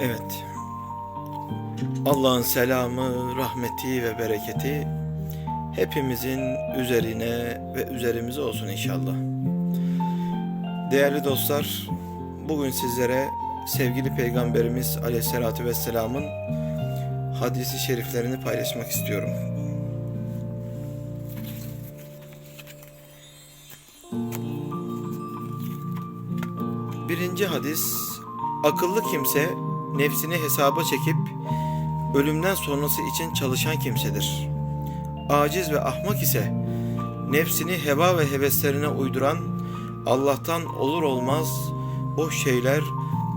Evet. Allah'ın selamı, rahmeti ve bereketi hepimizin üzerine ve üzerimize olsun inşallah. Değerli dostlar, bugün sizlere sevgili Peygamberimiz Aleyhisselatü Vesselam'ın hadisi şeriflerini paylaşmak istiyorum. Birinci hadis, akıllı kimse nefsini hesaba çekip ölümden sonrası için çalışan kimsedir. Aciz ve ahmak ise nefsini heva ve heveslerine uyduran, Allah'tan olur olmaz boş şeyler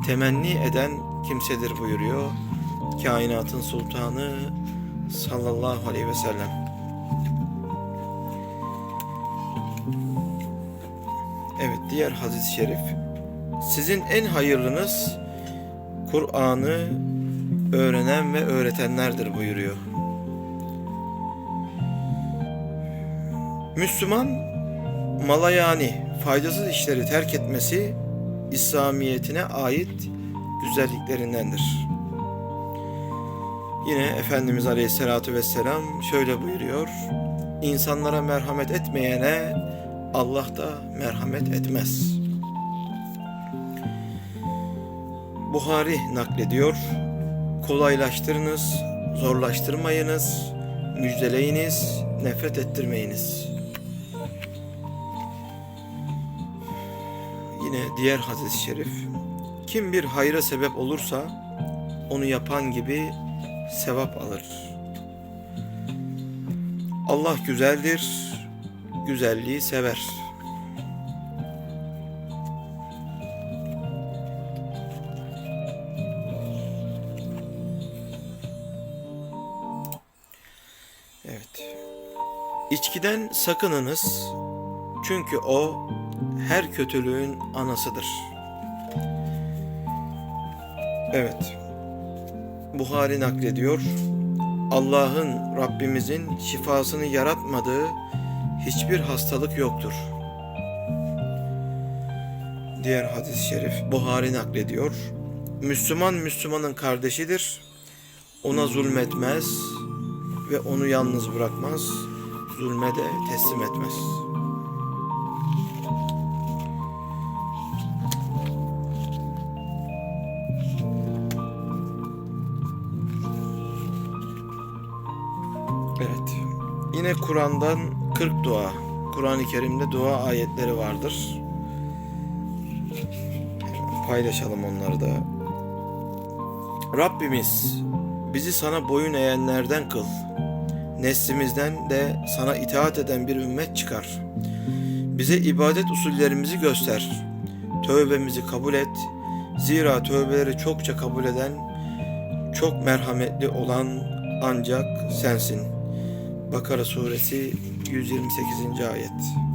temenni eden kimsedir buyuruyor kainatın sultanı sallallahu aleyhi ve sellem. Evet diğer hadis-i şerif. Sizin en hayırlınız Kur'an'ı öğrenen ve öğretenlerdir buyuruyor. Müslüman mala yani faydasız işleri terk etmesi İslamiyetine ait güzelliklerindendir. Yine Efendimiz Aleyhisselatü Vesselam şöyle buyuruyor. İnsanlara merhamet etmeyene Allah da merhamet etmez. Buhari naklediyor. Kolaylaştırınız, zorlaştırmayınız, müjdeleyiniz, nefret ettirmeyiniz. Yine diğer hadis-i şerif. Kim bir hayra sebep olursa onu yapan gibi sevap alır. Allah güzeldir, güzelliği sever. İçkiden sakınınız çünkü o her kötülüğün anasıdır. Evet. Buhari naklediyor. Allah'ın Rabbimizin şifasını yaratmadığı hiçbir hastalık yoktur. Diğer hadis-i şerif Buhari naklediyor. Müslüman Müslümanın kardeşidir. Ona zulmetmez ve onu yalnız bırakmaz. Zulme de teslim etmez. Evet. Yine Kur'an'dan 40 dua. Kur'an-ı Kerim'de dua ayetleri vardır. Paylaşalım onları da. Rabbimiz bizi sana boyun eğenlerden kıl. Neslimizden de sana itaat eden bir ümmet çıkar. Bize ibadet usullerimizi göster. Tövbemizi kabul et. Zira tövbeleri çokça kabul eden, çok merhametli olan ancak sensin. Bakara suresi 128. ayet.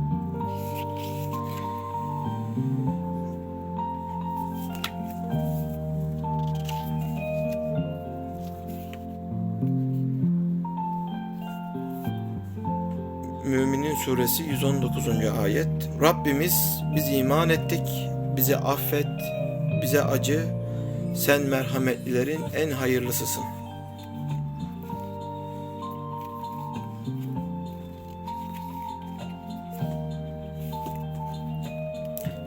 Müminin suresi 119. ayet. Rabbimiz biz iman ettik, bizi affet, bize acı, sen merhametlilerin en hayırlısısın.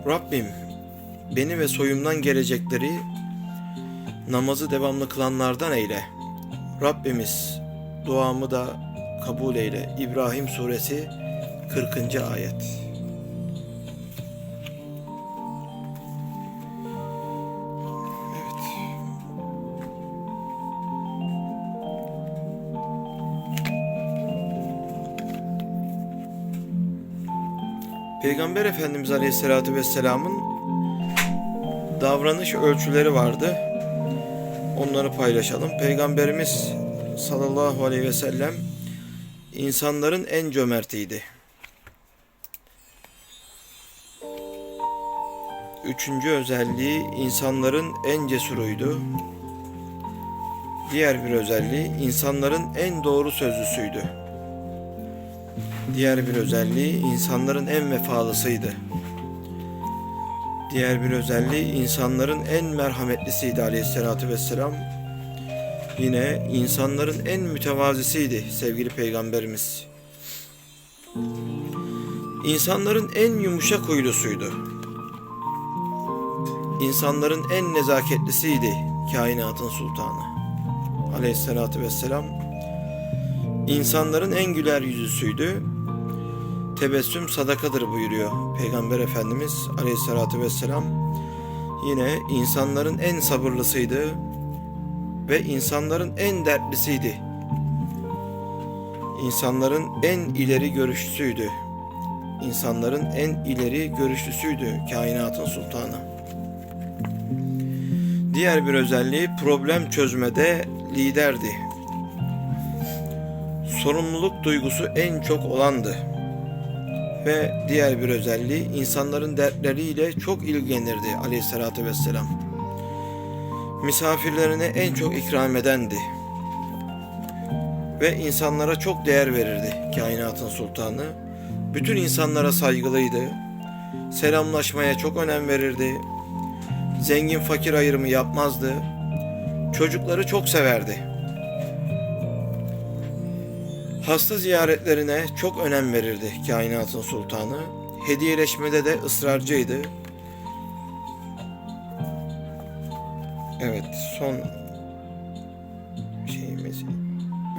Rabbim beni ve soyumdan gelecekleri namazı devamlı kılanlardan eyle. Rabbimiz duamı da kabul eyle. İbrahim suresi 40. ayet. Peygamber Efendimiz Aleyhisselatü Vesselam'ın davranış ölçüleri vardı. Onları paylaşalım. Peygamberimiz sallallahu aleyhi ve sellem insanların en cömertiydi. Üçüncü özelliği insanların en cesuruydu. Diğer bir özelliği insanların en doğru sözlüsüydü. Diğer bir özelliği insanların en vefalısıydı. Diğer bir özelliği insanların en merhametlisiydi aleyhissalatü vesselam. Yine insanların en mütevazisiydi sevgili peygamberimiz. İnsanların en yumuşak huylusuydu. İnsanların en nezaketlisiydi kainatın sultanı. Aleyhissalatü vesselam. İnsanların en güler yüzüsüydü. Tebessüm sadakadır buyuruyor Peygamber Efendimiz Aleyhissalatü vesselam. Yine insanların en sabırlısıydı ve insanların en dertlisiydi. İnsanların en ileri görüşlüsüydü. İnsanların en ileri görüşlüsüydü kainatın sultanı. Diğer bir özelliği problem çözmede liderdi. Sorumluluk duygusu en çok olandı. Ve diğer bir özelliği insanların dertleriyle çok ilgilenirdi aleyhissalatü vesselam. Misafirlerine en çok ikram edendi. Ve insanlara çok değer verirdi kainatın sultanı. Bütün insanlara saygılıydı. Selamlaşmaya çok önem verirdi. Zengin fakir ayrımı yapmazdı. Çocukları çok severdi. Hasta ziyaretlerine çok önem verirdi kainatın sultanı. Hediyeleşmede de ısrarcıydı. Son şeyimiz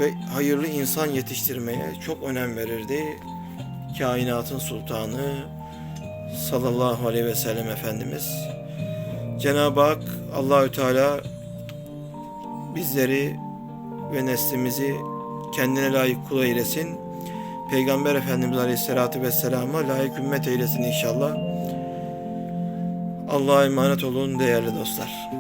ve hayırlı insan yetiştirmeye çok önem verirdi. Kainatın sultanı sallallahu aleyhi ve sellem efendimiz. Cenab-ı Hak Allahü Teala bizleri ve neslimizi kendine layık kul eylesin. Peygamber Efendimiz Aleyhisselatü Vesselam'a layık ümmet eylesin inşallah. Allah'a emanet olun değerli dostlar.